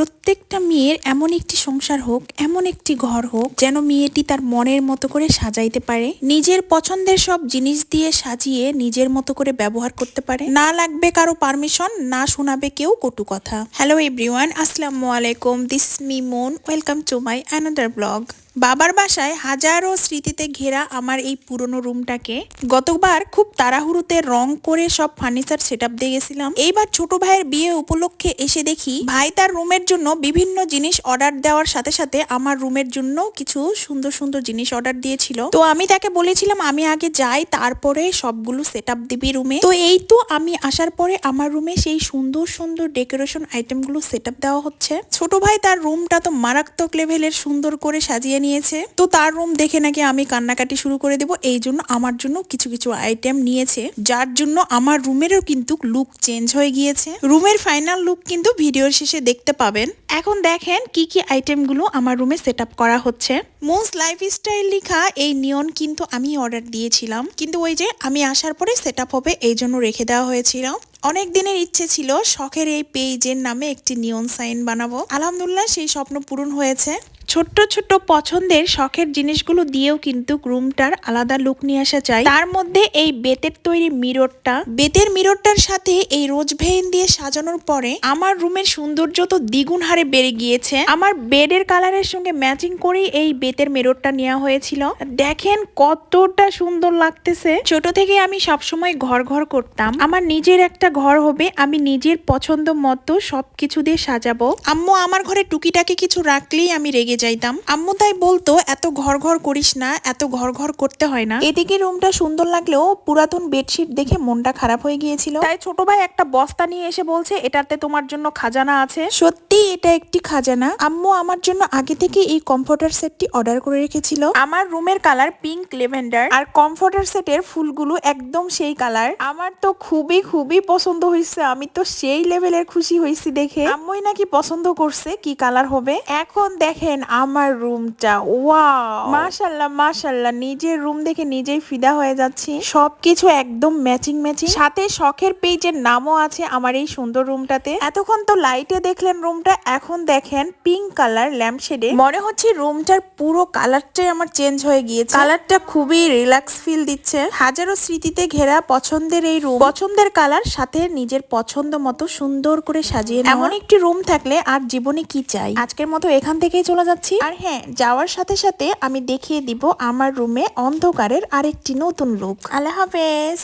প্রত্যেকটা মেয়ের এমন একটি সংসার হোক, এমন একটি ঘর হোক, যেন মেয়েটি তার মনের মতো করে সাজাইতে পারে। নিজের পছন্দের সব জিনিস দিয়ে সাজিয়ে নিজের মতো করে ব্যবহার করতে পারে। না লাগবে কারও পারমিশন, না শোনাবে কেউ কটু কথা। হ্যালো এভরিওয়ান আসসালামু আলাইকুম this me Mon welcome to my another blog বাবার বাসায় হাজারো স্মৃতিতে ঘেরা আমার এই পুরনো রুমটাকে। গতবার খুব তাড়াহুড়োতে রং করে সব ফার্নিচার সেট আপ দিয়ে গেছিলাম। এইবার ছোট ভাইয়ের বিয়ে উপলক্ষে এসে দেখি ভাই তার রুমের জন্য বিভিন্ন জিনিস অর্ডার দেওয়ার সাথে সাথে আমার রুমের জন্য কিছু সুন্দর সুন্দর জিনিস অর্ডার দিয়েছিল। তো আমি তাকে বলেছিলাম, আমি আগে যাই, তারপরে সবগুলো সেট আপ দিবি রুমে। তো এই তো আমি আসার পরে আমার রুমে সেই সুন্দর সুন্দর ডেকোরেশন আইটেমগুলো সেট আপ দেওয়া হচ্ছে। ছোট ভাই তার রুমটা তো মারাত্মক লেভেলের সুন্দর করে সাজিয়ে নিয়েছে। তো তার রুম দেখে নাকি আমি কান্নাকাটি শুরু করে দেব। এই জন্য আমার জন্য কিছু কিছু আইটেম নিয়েছে। যার জন্য আমার রুমেরও কিন্তু লুক চেঞ্জ হয়ে গিয়েছে। রুমের ফাইনাল লুক কিন্তু ভিডিওর শেষে দেখতে পাবেন। এখন দেখেন কি কি আইটেমগুলো আমার রুমে সেট করা হচ্ছে। মোস্ট লাইফস্টাইল লেখা এই নিয়ন কিন্তু আমি অর্ডার দিয়েছিলাম। কিন্তু ওই যে আমি আসার পরে সেট হবে এই জন্য রেখে দেওয়া হয়েছিল। অনেক দিনের ইচ্ছে ছিল শখের এই পেজের নামে একটি নিয়ন সাইন বানাবো। আলহামদুলিল্লাহ সেই স্বপ্ন পূরণ হয়েছে। ছোট্ট ছোট্ট পছন্দের শখের জিনিসগুলো দিয়েও কিন্তু রুমটার আলাদা লুক নিয়ে আসা চাই। তার মধ্যে এই বেতের তৈরি মিররটা বেতের মিররটার সাথে এই রোজ ভেইন দিয়ে সাজানোর পরে আমার রুমের সৌন্দর্য তো দ্বিগুণ হারে বেড়ে গিয়েছে। আমার বেডের কালারের সঙ্গে ম্যাচিং করেই এই বেতের মিররটা নেওয়া হয়েছিল। দেখেন কতটা সুন্দর লাগতেছে। ছোট থেকে আমি সবসময় ঘর ঘর করতাম। আমার নিজের একটা ঘর হবে, আমি নিজের পছন্দ মতো সবকিছু দিয়ে সাজাবো। আম্মু, আমার ঘরে টুকিটাকি কিছু রাখলেই আমি রেগে যাইতাম। আম্মু তাই বলতো এত ঘর ঘর করিস না এত ঘর ঘর করতে হয় না। এদিকে রুমটা সুন্দর লাগলেও পুরাতন বেডশিট দেখে মনটা খারাপ হয়ে গিয়েছিল। তাই ছোট ভাই একটা বস্তা নিয়ে এসে বলছে এটাতে তোমার জন্য খাজানা আছে। সত্যি এটা একটি খাজানা? আম্মু আমার জন্য আগে থেকে এই কমফোর্টার সেটটি অর্ডার করে রেখেছিল। আমার রুমের কালার পিঙ্ক লেভেন্ডার আর কমফোর্টার সেটের ফুলগুলো একদম সেই কালার। আমার তো খুবই খুবই পছন্দ হয়েছে আমি তো সেই লেভেলের খুশি হয়েছি দেখে। আম্মুই নাকি পছন্দ করছে কি কালার হবে? এখন দেখেন আমার রুমটা ওয়াও। মাশাল্লাহ মাশাল্লাহ নিজের রুম দেখে নিজেই ফিদা হয়ে যাচ্ছি। সবকিছু একদম ম্যাচিং ম্যাচিং। সাথে শখের পেজের নামও আছে আমার এই সুন্দর রুমটাতে। এতক্ষণ তো লাইটে দেখলেন রুমটা এখন দেখেন পিঙ্ক কালার ল্যাম্প শেডে মনে হচ্ছে রুমটার পুরো কালারটাই আমার চেঞ্জ হয়ে গিয়েছে। কালারটা খুবই রিল্যাক্স ফিল দিচ্ছে। হাজারো স্মৃতিতে ঘেরা পছন্দের এই রুম। পছন্দের কালার সাথে নিজের পছন্দ মতো সুন্দর করে সাজিয়ে। এমন একটি রুম থাকলে আর জীবনে কি চাই? আজকের মতো এখান থেকেই চলে যাচ্ছি। আর হ্যাঁ যাওয়ার সাথে সাথে আমি দেখিয়ে দিব আমার রুমে অন্ধকারের আরেকটি নতুন লুক আল্লাহ হাফেজ।